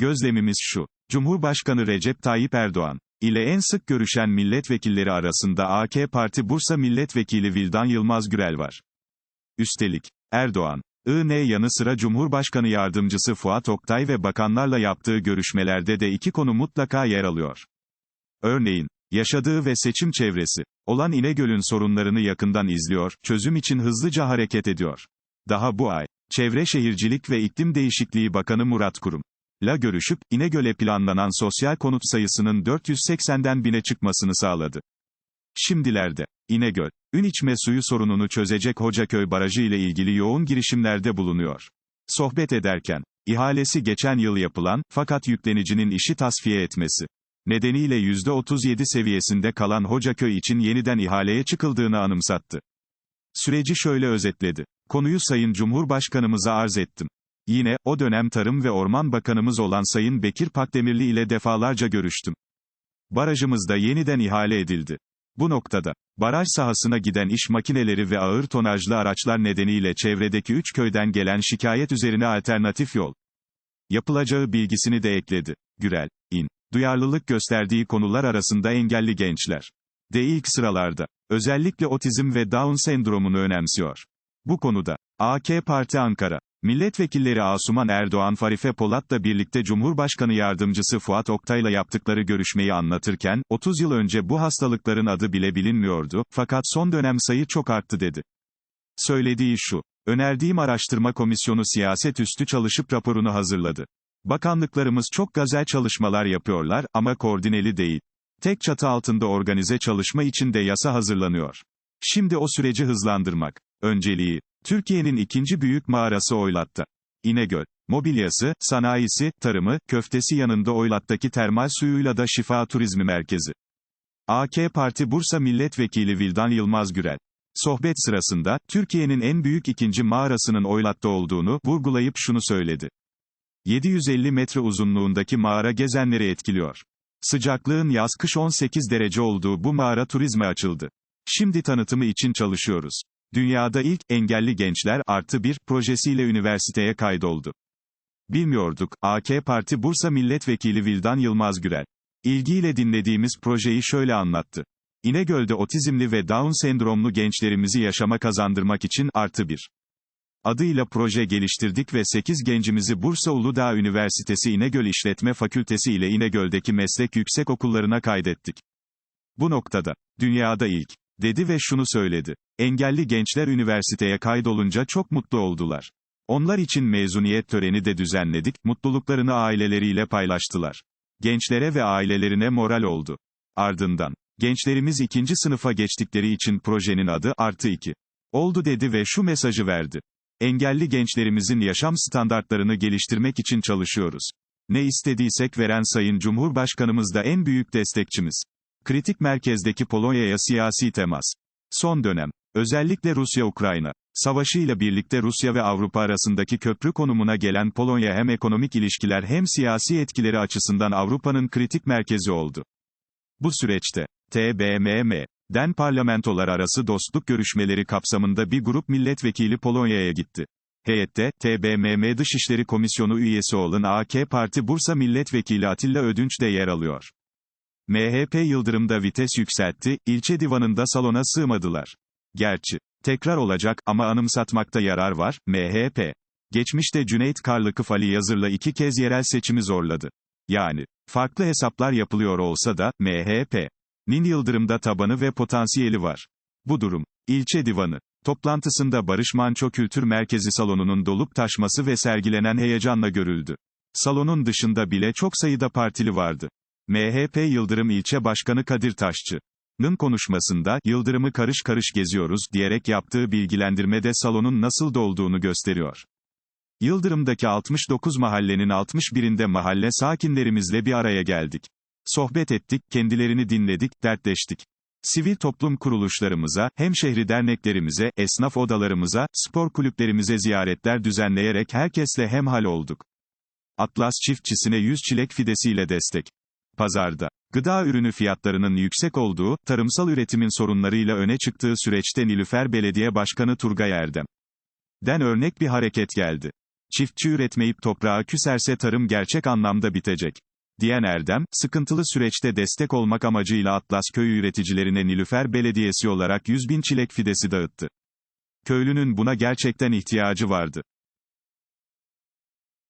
Gözlemimiz şu. Cumhurbaşkanı Recep Tayyip Erdoğan ile en sık görüşen milletvekilleri arasında AK Parti Bursa Milletvekili Vildan Yılmaz Gürel var. Üstelik, Erdoğan, IN yanı sıra Cumhurbaşkanı Yardımcısı Fuat Oktay ve bakanlarla yaptığı görüşmelerde de iki konu mutlaka yer alıyor. Örneğin, yaşadığı ve seçim çevresi olan İnegöl'ün sorunlarını yakından izliyor, çözüm için hızlıca hareket ediyor. Daha bu ay, Çevre Şehircilik ve İklim Değişikliği Bakanı Murat Kurum la görüşüp, İnegöl'e planlanan sosyal konut sayısının 480'den 1000'e çıkmasını sağladı. Şimdilerde, İnegöl, ün içme suyu sorununu çözecek Hocaköy Barajı ile ilgili yoğun girişimlerde bulunuyor. Sohbet ederken, ihalesi geçen yıl yapılan, fakat yüklenicinin işi tasfiye etmesi nedeniyle %37 seviyesinde kalan Hocaköy için yeniden ihaleye çıkıldığını anımsattı. Süreci şöyle özetledi. Konuyu Sayın Cumhurbaşkanımıza arz ettim. Yine, o dönem Tarım ve Orman Bakanımız olan Sayın Bekir Pakdemirli ile defalarca görüştüm. Barajımız da yeniden ihale edildi. Bu noktada, baraj sahasına giden iş makineleri ve ağır tonajlı araçlar nedeniyle çevredeki üç köyden gelen şikayet üzerine alternatif yol yapılacağı bilgisini de ekledi. Gürel, in, duyarlılık gösterdiği konular arasında engelli gençler de ilk sıralarda, özellikle otizm ve Down sendromunu önemsiyor. Bu konuda, AK Parti Ankara, Milletvekilleri Asuman Erdoğan Farife Polat'la birlikte Cumhurbaşkanı Yardımcısı Fuat Oktay'la yaptıkları görüşmeyi anlatırken, 30 yıl önce bu hastalıkların adı bile bilinmiyordu, fakat son dönem sayı çok arttı dedi. Söylediği şu, önerdiğim araştırma komisyonu siyaset üstü çalışıp raporunu hazırladı. Bakanlıklarımız çok gazel çalışmalar yapıyorlar, ama koordineli değil. Tek çatı altında organize çalışma için de yasa hazırlanıyor. Şimdi o süreci hızlandırmak. Önceliği, Türkiye'nin ikinci büyük mağarası Oylat'ta. İnegöl. Mobilyası, sanayisi, tarımı, köftesi yanında Oylat'taki termal suyuyla da şifa turizmi merkezi. AK Parti Bursa Milletvekili Vildan Yılmaz Gürel. Sohbet sırasında, Türkiye'nin en büyük ikinci mağarasının Oylat'ta olduğunu vurgulayıp şunu söyledi. 750 metre uzunluğundaki mağara gezenleri etkiliyor. Sıcaklığın yaz-kış 18 derece olduğu bu mağara turizme açıldı. Şimdi tanıtımı için çalışıyoruz. Dünyada ilk, engelli gençler, artı bir, projesiyle üniversiteye kaydoldu. Bilmiyorduk, AK Parti Bursa Milletvekili Vildan Yılmaz Gürel. İlgiyle dinlediğimiz projeyi şöyle anlattı. İnegöl'de otizmli ve Down sendromlu gençlerimizi yaşama kazandırmak için, artı bir. Adıyla proje geliştirdik ve 8 gencimizi Bursa Uludağ Üniversitesi İnegöl İşletme Fakültesi ile İnegöl'deki meslek yüksek okullarına kaydettik. Bu noktada, dünyada ilk, dedi ve şunu söyledi. Engelli gençler üniversiteye kaydolunca çok mutlu oldular. Onlar için mezuniyet töreni de düzenledik, mutluluklarını aileleriyle paylaştılar. Gençlere ve ailelerine moral oldu. Ardından, gençlerimiz ikinci sınıfa geçtikleri için projenin adı, artı 2. Oldu dedi ve şu mesajı verdi. Engelli gençlerimizin yaşam standartlarını geliştirmek için çalışıyoruz. Ne istediysek veren Sayın Cumhurbaşkanımız da en büyük destekçimiz. Kritik merkezdeki Polonya'ya siyasi temas. Son dönem, özellikle Rusya-Ukrayna savaşıyla birlikte Rusya ve Avrupa arasındaki köprü konumuna gelen Polonya hem ekonomik ilişkiler hem siyasi etkileri açısından Avrupa'nın kritik merkezi oldu. Bu süreçte, TBMM, den parlamentolar arası dostluk görüşmeleri kapsamında bir grup milletvekili Polonya'ya gitti. Heyette, TBMM Dışişleri Komisyonu üyesi olan AK Parti Bursa Milletvekili Atilla Ödünç de yer alıyor. MHP Yıldırım'da vites yükseltti, ilçe divanında salona sığmadılar. Gerçi, tekrar olacak ama anımsatmakta yarar var, MHP. Geçmişte Cüneyt Karlıkıf Ali Yazır'la iki kez yerel seçimi zorladı. Yani, farklı hesaplar yapılıyor olsa da, MHP. Nin Yıldırım'da tabanı ve potansiyeli var. Bu durum, ilçe divanı, toplantısında Barış Manço Kültür Merkezi salonunun dolup taşması ve sergilenen heyecanla görüldü. Salonun dışında bile çok sayıda partili vardı. MHP Yıldırım İlçe Başkanı Kadir Taşçı'nın konuşmasında, Yıldırım'ı karış karış geziyoruz, diyerek yaptığı bilgilendirmede salonun nasıl dolduğunu gösteriyor. Yıldırım'daki 69 mahallenin 61'inde mahalle sakinlerimizle bir araya geldik. Sohbet ettik, kendilerini dinledik, dertleştik. Sivil toplum kuruluşlarımıza, hemşehri derneklerimize, esnaf odalarımıza, spor kulüplerimize ziyaretler düzenleyerek herkesle hemhal olduk. Atlas çiftçisine 100 çilek fidesiyle destek. Pazarda, gıda ürünü fiyatlarının yüksek olduğu, tarımsal üretimin sorunlarıyla öne çıktığı süreçte Nilüfer Belediye Başkanı Turgay Erdem. Den örnek bir hareket geldi. Çiftçi üretmeyip toprağa küserse tarım gerçek anlamda bitecek. Diyen Erdem, sıkıntılı süreçte destek olmak amacıyla Atlas köyü üreticilerine Nilüfer Belediyesi olarak 100 bin çilek fidesi dağıttı. Köylünün buna gerçekten ihtiyacı vardı.